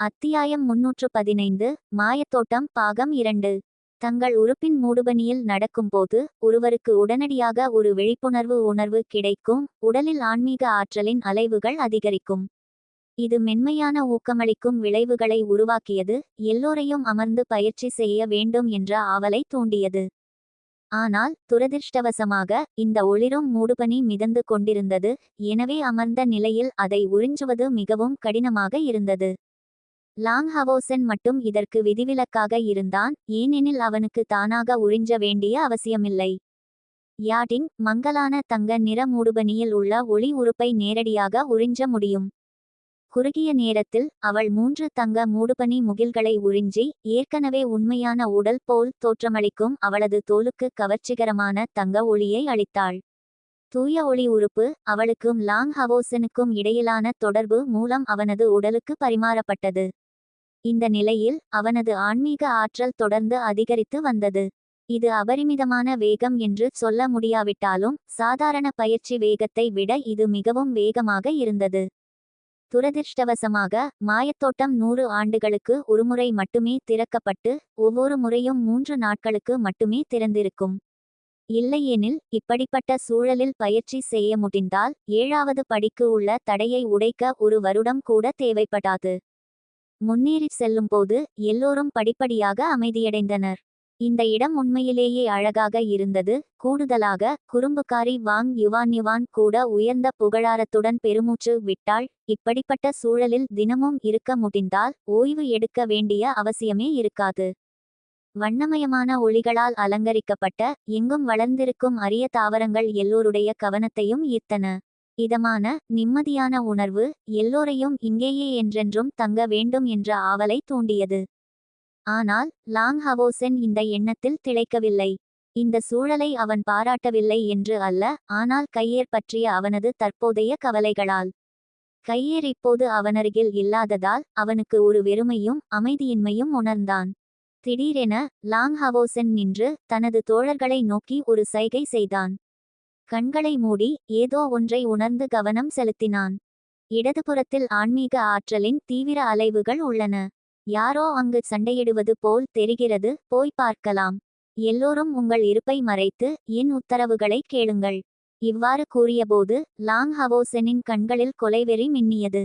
அத்தியாயம் முன்னூற்று பதினைந்து மாயத்தோட்டம் பாகம் இரண்டு. தங்கள் உறுப்பின் மூடுபனியில் நடக்கும்போது ஒருவருக்கு உடனடியாக ஒரு விழிப்புணர்வு உணர்வு கிடைக்கும் உடலில் ஆன்மீக ஆற்றலின் அலைவுகள் அதிகரிக்கும். இது மென்மையான ஊக்கமளிக்கும் விளைவுகளை உருவாக்கியது எல்லோரையும் அமர்ந்து பயிற்சி செய்ய வேண்டும் என்ற ஆவலை தூண்டியது. ஆனால் துரதிர்ஷ்டவசமாக இந்த ஒளிரும் மூடுபனி மிதந்து கொண்டிருந்தது எனவே அமர்ந்த நிலையில் அதை உறிஞ்சுவது மிகவும் கடினமாக இருந்தது. லாங் ஹவோசன் மட்டும் இதற்கு விதிவிலக்காக இருந்தான் ஏனெனில் அவனுக்கு தானாக உறிஞ்ச வேண்டிய அவசியமில்லை. யாடிங் மங்கலான தங்க நிற மூடுபனியில் உள்ள ஒளி உறுப்பை நேரடியாக உறிஞ்ச முடியும். குறுகிய நேரத்தில் அவள் மூன்று தங்க மூடுபனி முகில்களை உறிஞ்சி ஏற்கனவே உண்மையான உடல் போல் தோற்றமளிக்கும் அவளது தோலுக்கு கவர்ச்சிகரமான தங்க ஒளியை அளித்தாள். தூய ஒளி உறுப்பு அவளுக்கும் லாங் ஹவோசனுக்கும் இடையிலான தொடர்பு மூலம் அவனது உடலுக்கு பரிமாறப்பட்டது. இந்த நிலையில் அவனது ஆன்மீக ஆற்றல் தொடர்ந்து அதிகரித்து வந்தது. இது அபரிமிதமான வேகம் என்று சொல்ல முடியாவிட்டாலும் சாதாரண பயிற்சி வேகத்தை விட இது மிகவும் வேகமாக இருந்தது. துரதிர்ஷ்டவசமாக மாயத்தோட்டம் நூறு ஆண்டுகளுக்கு ஒருமுறை மட்டுமே திறக்கப்பட்டு ஒவ்வொரு முறையும் மூன்று நாட்களுக்கு மட்டுமே திறந்திருக்கும். இல்லையெனில் இப்படிப்பட்ட சூழலில் பயிற்சி செய்ய முடிந்தால் ஏழாவது படிக்கு உள்ள தடையை உடைக்க ஒரு வருடம் கூட தேவைப்படாது. முன்னேறிச் செல்லும்போது எல்லோரும் படிப்படியாக அமைதியடைந்தனர். இந்த இடம் உண்மையிலேயே அழகாக இருந்தது. கூடுதலாக குறும்புக்காரி வாங் யுவான் யுவான் கூட உயர்ந்த புகழாரத்துடன் பெருமூச்சு விட்டாள். இப்படிப்பட்ட சூழலில் தினமும் இருக்க முடிந்தால் ஓய்வு எடுக்க வேண்டிய அவசியமே இருக்காது. வண்ணமயமான ஒளிகளால் அலங்கரிக்கப்பட்ட எங்கும் வளர்ந்திருக்கும் அரிய தாவரங்கள் எல்லோருடைய கவனத்தையும் ஈர்த்தன. இதமான நிம்மதியான உணர்வு எல்லோரையும் இங்கேயே என்றென்றும் தங்க வேண்டும் என்ற ஆவலை தூண்டியது. ஆனால் லாங் ஹவோசென் இந்த எண்ணத்தில் திளைக்கவில்லை. இந்த சூழலை அவன் பாராட்டவில்லை என்று அல்ல ஆனால் கையேர் பற்றிய அவனது தற்போதைய கவலைகளால். கையேர் இப்போது அவனருகில் இல்லாததால் அவனுக்கு ஒரு வெறுமையும் அமைதியின்மையும் உணர்ந்தான். திடீரென லாங் ஹவோசென் நின்று தனது தோழர்களை நோக்கி ஒரு சைகை செய்தான். கண்களை மூடி ஏதோ ஒன்றை உணர்ந்து கவனம் செலுத்தினான். இடதுபுறத்தில் ஆன்மீக ஆற்றலின் தீவிர அலைவுகள் உள்ளன. யாரோ அங்கு சண்டையிடுவது போல் தெரிகிறது போய் பார்க்கலாம். எல்லோரும் உங்கள் இருப்பை மறைத்து என் உத்தரவுகளை கேளுங்கள். இவ்வாறு கூறியபோது லாங் ஹவோசனின் கண்களில் கொலைவெறி மின்னியது.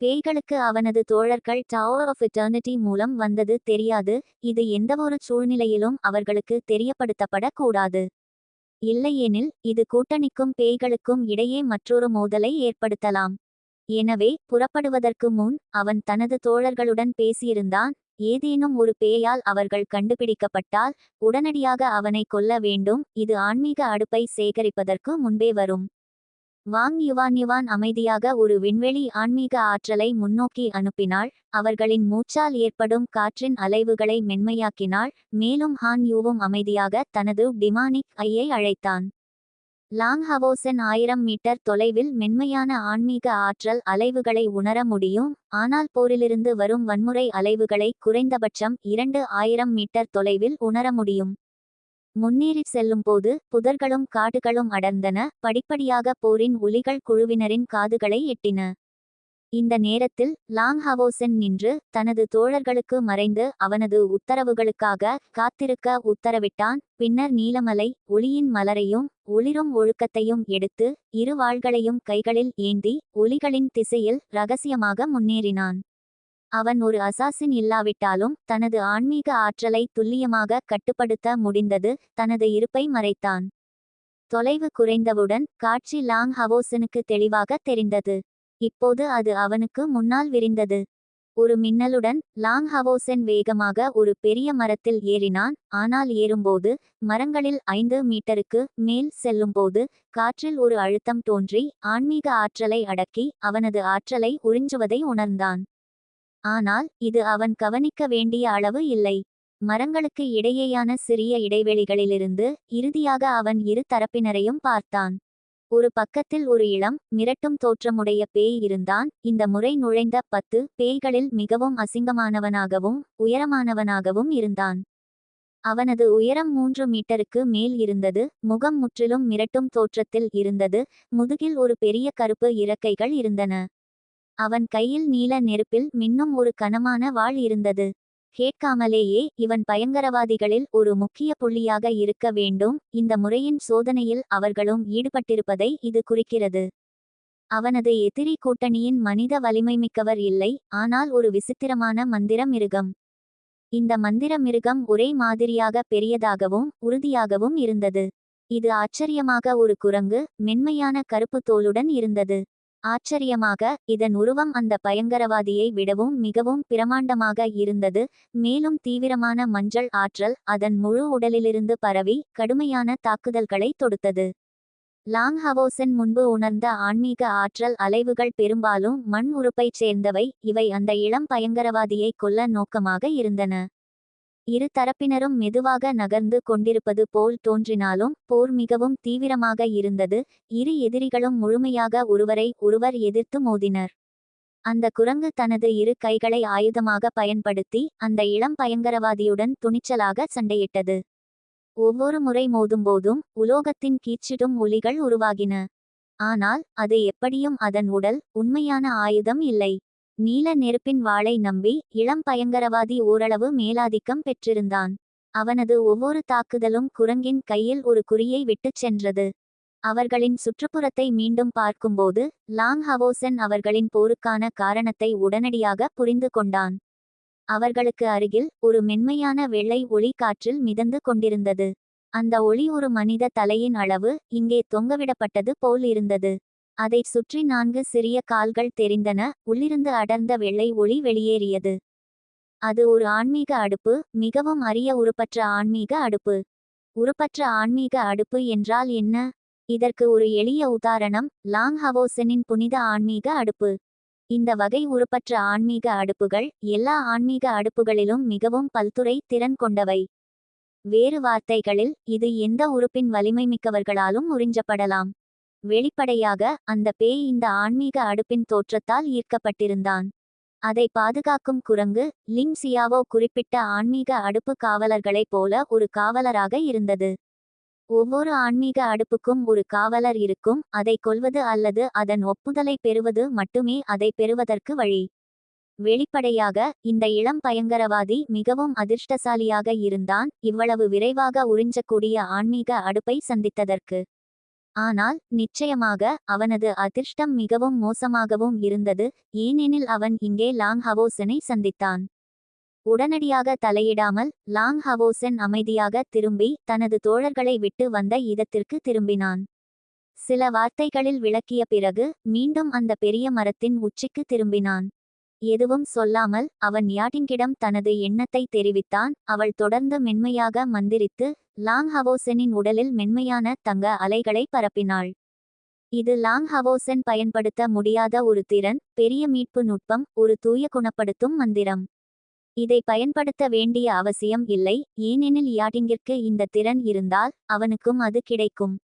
பேய்களுக்கு அவனது தோழர்கள் டவர் ஆஃப் இட்டர்னிட்டி மூலம் வந்தது தெரியாது இது எந்தவொரு சூழ்நிலையிலும் அவர்களுக்கு தெரியப்படுத்தப்படக்கூடாது. இல்லையெனில் இது கூட்டணிக்கும் பேய்களுக்கும் இடையே மற்றொரு மோதலை ஏற்படுத்தலாம். எனவே புறப்படுவதற்கு முன் அவன் தனது தோழர்களுடன் பேசியிருந்தான் ஏதேனும் ஒரு பேயால் அவர்கள் கண்டுபிடிக்கப்பட்டால் உடனடியாக அவனை கொல்ல வேண்டும் இது ஆன்மீக அடுப்பை சேகரிப்பதற்கு முன்பே வரும். வாங் யுவான் யுவான் அமைதியாக ஒரு விண்வெளி ஆன்மீக ஆற்றலை முன்னோக்கி அனுப்பினாள். அவர்களின் மூச்சால் ஏற்படும் காற்றின் அலைவுகளை மென்மையாக்கினாள். மேலும் ஹான் யூவும் அமைதியாக தனது டிமானிக் ஐயை அழைத்தான். லாங் ஹவோசன் ஆயிரம் மீட்டர் தொலைவில் மென்மையான ஆன்மீக ஆற்றல் அலைவுகளை உணர முடியும். ஆனால் போரிலிருந்து வரும் வன்முறை அலைவுகளை குறைந்தபட்சம் இரண்டு ஆயிரம் மீட்டர் தொலைவில் உணர முடியும். முன்னேறிச் செல்லும்போது புதர்களும் காடுகளும் அடர்ந்தன. படிப்படியாக போரின் ஒலிகள் குழுவினரின் காதுகளை எட்டின. இந்த நேரத்தில் லாங் ஹவோசன் நின்று தனது தோழர்களுக்கு மறைந்து அவனது உத்தரவுகளுக்காக காத்திருக்க உத்தரவிட்டான். பின்னர் நீலமலை ஒளியின் மலரையும் ஒளிரும் ஒழுக்கத்தையும் எடுத்து இரு வாள்களையும் கைகளில் ஏந்தி ஒலிகளின் திசையில் ரகசியமாக முன்னேறினான். அவன் ஒரு அசாசின் இல்லாவிட்டாலும் தனது ஆன்மீக ஆற்றலை துல்லியமாக கட்டுப்படுத்த முடிந்தது தனது இருப்பை மறைத்தான். தொலைவு குறைந்தவுடன் காட்சி லாங் ஹவோசனுக்கு தெளிவாக தெரிந்தது. இப்போது அது அவனுக்கு முன்னால் விரிந்தது. ஒரு மின்னலுடன் லாங் ஹவோசென் வேகமாக ஒரு பெரிய மரத்தில் ஏறினான். ஆனால் ஏறும்போது மரங்களில் ஐந்து மீட்டருக்கு மேல் செல்லும்போது காற்றில் ஒரு அழுத்தம் தோன்றி ஆன்மீக ஆற்றலை அடக்கி அவனது ஆற்றலை உறிஞ்சுவதை உணர்ந்தான். ஆனால் இது அவன் கவனிக்க வேண்டிய அளவு இல்லை. மரங்களுக்கு இடையேயான சிறிய இடைவெளிகளிலிருந்து இறுதியாக அவன் இரு தரப்பினரையும் பார்த்தான். ஒரு பக்கத்தில் ஒரு இளம் மிரட்டும் தோற்றமுடைய பேய் இருந்தான். இந்த முறை நுழைந்த பத்து பேய்களில் மிகவும் அசிங்கமானவனாகவும் உயரமானவனாகவும் இருந்தான். அவனது உயரம் மூன்று மீட்டருக்கு மேல் இருந்தது. முகம் முற்றிலும் மிரட்டும் தோற்றத்தில் இருந்தது. முதுகில் ஒரு பெரிய கருப்பு இறக்கைகள் இருந்தன. அவன் கையில் நீல நெருப்பில் மின்னும் ஒரு கனமான வாள் இருந்தது. கேட்காமலேயே இவன் பயங்கரவாதிகளில் ஒரு முக்கிய புள்ளியாக இருக்க வேண்டும். இந்த முறையின் சோதனையில் அவர்களும் ஈடுபட்டிருப்பதை இது குறிக்கிறது. அவனது எதிரி கூட்டணியின் மனித வலிமைமிக்கவர் இல்லை ஆனால் ஒரு விசித்திரமான மந்திர மிருகம். இந்த மந்திர மிருகம் ஒரே மாதிரியாக பெரியதாகவும் உறுதியாகவும் இருந்தது. இது ஆச்சரியமாக ஒரு குரங்கு மென்மையான கருப்பு தோலுடன் இருந்தது. ஆச்சரியமாக இதன் உருவம் அந்த பயங்கரவாதியை விடவும் மிகவும் பிரமாண்டமாக இருந்தது மேலும் தீவிரமான மஞ்சள் ஆற்றல் அதன் முழு உடலிலிருந்து பரவி கடுமையான தாக்குதல்களை தொடுத்தது. லாங் ஹவோசன் முன்பு உணர்ந்த ஆன்மீக ஆற்றல் அலைவுகள் பெரும்பாலும் மண் உறுப்பைச் சேர்ந்தவை இவை அந்த இளம் பயங்கரவாதியை கொல்ல நோக்கமாக இருந்தன. இரு தரப்பினரும் மெதுவாக நகர்ந்து கொண்டிருப்பது போல் தோன்றினாலும் போர் மிகவும் தீவிரமாக இருந்தது. இரு எதிரிகளும் முழுமையாக ஒருவரை ஒருவர் எதிர்த்து மோதினர். அந்த குரங்கு தனது இரு கைகளை ஆயுதமாக பயன்படுத்தி அந்த இளம் பயங்கரவாதியுடன் துணிச்சலாக சண்டையிட்டது. ஒவ்வொரு முறை மோதும்போதும் உலோகத்தின் கீச்சிடும் ஒலிகள் உருவாகின. ஆனால் அது எப்படியும் அதன் உடல் உண்மையான ஆயுதம் இல்லை. நீல நெருப்பின் வாளை நம்பி இளம் பயங்கரவாதி ஓரளவு மேலாதிக்கம் பெற்றிருந்தான். அவனது ஒவ்வொரு தாக்குதலும் குரங்கின் கையில் ஒரு குறியை விட்டுச் சென்றது. அவர்களின் சுற்றுப்புறத்தை மீண்டும் பார்க்கும்போது லாங் ஹவோசன் அவர்களின் போருக்கான காரணத்தை உடனடியாக புரிந்து கொண்டான். அவர்களுக்கு அருகில் ஒரு மென்மையான வெள்ளை ஒளி காற்றில் மிதந்து கொண்டிருந்தது. அந்த ஒளி ஒரு மனித தலையின் அளவு இங்கே தொங்கவிடப்பட்டது போல் இருந்தது. அதைச் சுற்றி நான்கு சிறிய கால்கள் தெரிந்தன உள்ளிருந்து அடர்ந்த வெள்ளை ஒளி வெளியேறியது. அது ஒரு ஆன்மீக அடுப்பு மிகவும் அரிய உருப்பற்ற ஆன்மீக அடுப்பு. உருப்பற்ற ஆன்மீக அடுப்பு என்றால் என்ன? இதற்கு ஒரு எளிய உதாரணம் லாங் ஹவோசனின் புனித ஆன்மீக அடுப்பு. இந்த வகை உருப்பற்ற ஆன்மீக அடுப்புகள் எல்லா ஆன்மீக அடுப்புகளிலும் மிகவும் பல்துறை திறன் கொண்டவை. வேறு வார்த்தைகளில் இது எந்த உறுப்பின் வலிமை மிக்கவர்களாலும் உறிஞ்சப்படலாம். வெளிப்படையாக அந்த பேய் இந்த ஆன்மீக அடுப்பின் தோற்றத்தால் ஈர்க்கப்பட்டிருந்தான். அதை பாதுகாக்கும் குரங்கு லிங் சியாவோ குறிப்பிட்ட ஆன்மீக அடுப்பு காவலர்களைப் போல ஒரு காவலராக இருந்தது. ஒவ்வொரு ஆன்மீக அடுப்புக்கும் ஒரு காவலர் இருக்கும் அதை கொல்வது அல்லது அதன் ஒப்புதலை பெறுவது மட்டுமே அதை பெறுவதற்கு வழி. வெளிப்படையாக இந்த இளம் பயங்கரவாதி மிகவும் அதிர்ஷ்டசாலியாக இருந்தான் இவ்வளவு விரைவாக உறிஞ்சக்கூடிய ஆன்மீக அடுப்பை சந்தித்ததற்கு. ஆனால் நிச்சயமாக அவனது அதிர்ஷ்டம் மிகவும் மோசமாகவும் இருந்தது ஏனெனில் அவன் இங்கே லாங் ஹவோசனை சந்தித்தான். உடனடியாக தலையிடாமல் லாங் ஹவோசன் அமைதியாக திரும்பி தனது தோழர்களை விட்டு வந்த இடத்திற்கு திரும்பினான். சில வார்த்தைகளில் விளக்கிய பிறகு மீண்டும் அந்த பெரிய மரத்தின் உச்சிக்கு திரும்பினான். எதுவும் சொல்லாமல் அவன் யாட்டிங்கிடம் தனது எண்ணத்தை தெரிவித்தான். அவள் தொடர்ந்து மென்மையாக மந்திரித்து லாங் ஹவோசனின் உடலில் மென்மையான தங்க அலைகளை பரப்பினாள். இது லாங் ஹவோசன் பயன்படுத்த முடியாத ஒரு திறன் பெரிய மீட்பு நுட்பம் ஒரு தூய குணப்படுத்தும் மந்திரம். இதை பயன்படுத்த வேண்டிய அவசியம் இல்லை ஏனெனில் யாட்டிங்கிற்கு இந்த திறன் இருந்தால் அவனுக்கும் அது கிடைக்கும்.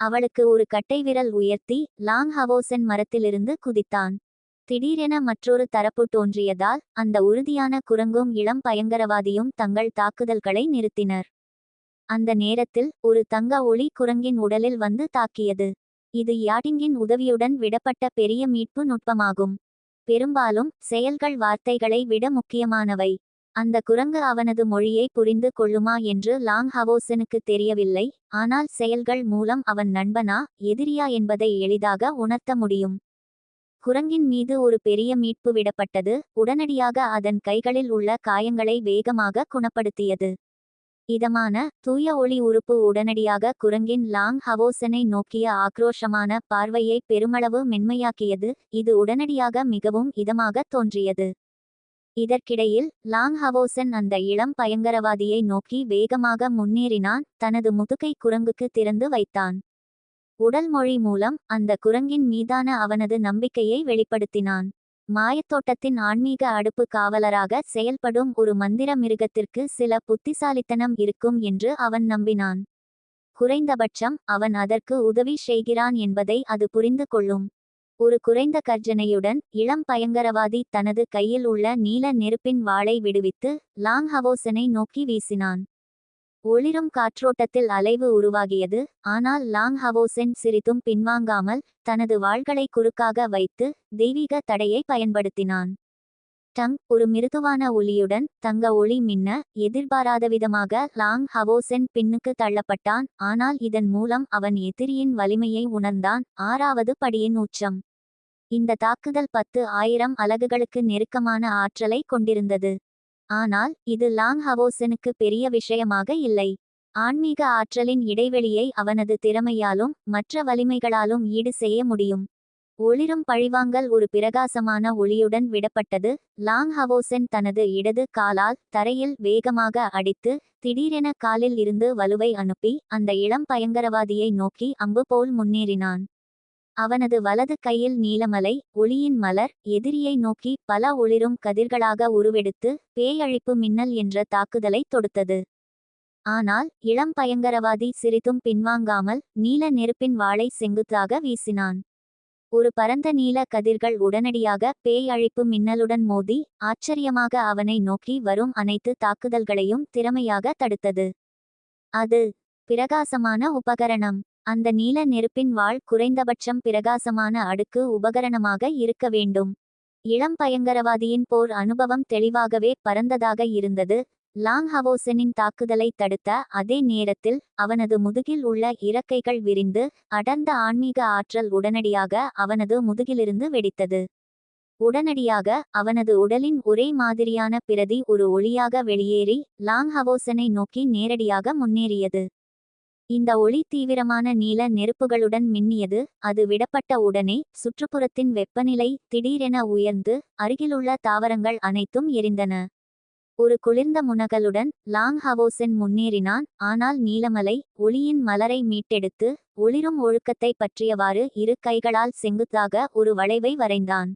அவளுக்கு ஒரு கட்டை விரல் உயர்த்தி லாங் ஹவோசன் மரத்திலிருந்து குதித்தான். திடீரென மற்றொரு தரப்பு தோன்றியதால் அந்த உறுதியான குரங்கும் இளம் பயங்கரவாதியும் தங்கள் தாக்குதல்களை நிறுத்தினர். அந்த நேரத்தில் ஒரு தங்க ஒளி குரங்கின் உடலில் வந்து தாக்கியது. இது யாடிங்கின் உதவியுடன் விடப்பட்ட பெரிய மீட்பு நுட்பமாகும். பெரும்பாலும் செயல்கள் வார்த்தைகளை விட முக்கியமானவை. அந்த குரங்கு அவனது மொழியை புரிந்து கொள்ளுமா என்று லாங் ஹவோசனுக்கு தெரியவில்லை ஆனால் செயல்கள் மூலம் அவன் நண்பனா எதிரியா என்பதை எளிதாக உணர்த்த முடியும். குரங்கின் மீது ஒரு பெரிய மீட்பு விடப்பட்டது உடனடியாக அதன் கைகளில் உள்ள காயங்களை வேகமாக குணப்படுத்தியது. இதமான தூய ஒளி உறுப்பு உடனடியாக குரங்கின் லாங் ஹவோசனை நோக்கிய ஆக்ரோஷமான பார்வையை பெருமளவு மென்மையாக்கியது இது உடனடியாக மிகவும் இதமாக தோன்றியது. இதற்கிடையில் லாங் ஹவோசன் அந்த இளம் பயங்கரவாதியை நோக்கி வேகமாக முன்னேறினான் தனது முதுகை குரங்குக்கு திறந்து வைத்தான். உடல் மொழி மூலம் அந்த குரங்கின் மீதான அவனது நம்பிக்கையை வெளிப்படுத்தினான். மாயத்தோட்டத்தின் ஆன்மீக அடுப்பு காவலராக செயல்படும் ஒரு மந்திர மிருகத்திற்கு சில புத்திசாலித்தனம் இருக்கும் என்று அவன் நம்பினான். குறைந்தபட்சம் அவன் அதற்கு உதவி செய்கிறான் என்பதை அது புரிந்து கொள்ளும். ஒரு குறைந்த கர்ஜனையுடன் இளம் பயங்கரவாதி தனது கையில் உள்ள நீல நெருப்பின் வாளை விடுவித்து லாங் ஹவோசனை நோக்கி வீசினான். ஒளிரும் காற்றோட்டத்தில் அலைவு உருவாகியது. ஆனால் லாங் ஹவோசென் சிரித்தும் பின்வாங்காமல் தனது வாள்களை குறுக்காக வைத்து தெய்வீக தடையை பயன்படுத்தினான். டங் ஒரு மிருதுவான ஒளியுடன் தங்க ஒளி மின்ன எதிர்பாராதவிதமாக லாங் ஹவோசென் பின்னுக்கு தள்ளப்பட்டான். ஆனால் இதன் மூலம் அவன் எதிரியின் வலிமையை உணர்ந்தான். ஆறாவது படியின் உச்சம். இந்த தாக்குதல் பத்து ஆயிரம் அலகுகளுக்கு நெருக்கமான ஆற்றலை கொண்டிருந்தது. ஆனால் இது லாங் ஹவோசனுக்கு பெரிய விஷயமாக இல்லை. ஆன்மீக ஆற்றலின் இடைவெளியை அவனது திறமையாலும் மற்ற வலிமைகளாலும் ஈடு செய்ய முடியும். ஒளிரும் பழிவாங்கல் ஒரு பிரகாசமான ஒளியுடன் விடப்பட்டது. லாங் ஹவோசென் தனது இடது காலால் தரையில் வேகமாக அடித்து திடீரென காலில் இருந்து வலுவை அனுப்பி அந்த இளம் பயங்கரவாதியை நோக்கி அம்பு போல் முன்னேறினான். அவனது வலது கையில் நீலமலை ஒளியின் மலர் எதிரியை நோக்கி பல ஒளிரும் கதிர்களாக உருவெடுத்து பேயழிப்பு மின்னல் என்ற தாக்குதலை தொடுத்தது. ஆனால் இளம் பயங்கரவாதி சிரித்தும் பின்வாங்காமல் நீல நெருப்பின் வாளை செங்குத்தாக வீசினான். ஒரு பரந்த நீல கதிர்கள் உடனடியாக பேயழிப்பு மின்னலுடன் மோதி ஆச்சரியமாக அவனை நோக்கி வரும் அனைத்து தாக்குதல்களையும் திறமையாக தடுத்தது. அது பிரகாசமான உபகரணம். அந்த நீல நெருப்பின் வாள் குறைந்தபட்சம் பிரகாசமான அடுக்கு உபகரணமாக இருக்க வேண்டும். இளம் பயங்கரவாதியின் போர் அனுபவம் தெளிவாகவே பரந்ததாக இருந்தது. லாங் ஹவோசனின் தாக்குதலை தடுத்த அதே நேரத்தில் அவனது முதுகில் உள்ள இறக்கைகள் விரிந்து அடர்ந்த ஆன்மீக ஆற்றல் உடனடியாக அவனது முதுகிலிருந்து வெடித்தது. உடனடியாக அவனது உடலின் ஒரே மாதிரியான பிரதி ஒரு ஒளியாக வெளியேறி லாங் ஹவோசனை நோக்கி நேரடியாக முன்னேறியது. இந்த ஒளி தீவிரமான நீல நெருப்புகளுடன் மின்னியது அது விடப்பட்ட உடனே சுற்றுப்புறத்தின் வெப்பநிலை திடீரென உயர்ந்து அருகிலுள்ள தாவரங்கள் அனைத்தும் எரிந்தன. ஒரு குளிர்ந்த முனகலுடன் லாங் ஹவோசென் முன்னேறினான் ஆனால் நீலமலை ஒளியின் மலரை மீட்டெடுத்து ஒளிரும் ஒழுக்கத்தை பற்றியவாறு இரு கைகளால் செங்குத்தாக ஒரு வளைவை வரைந்தான்.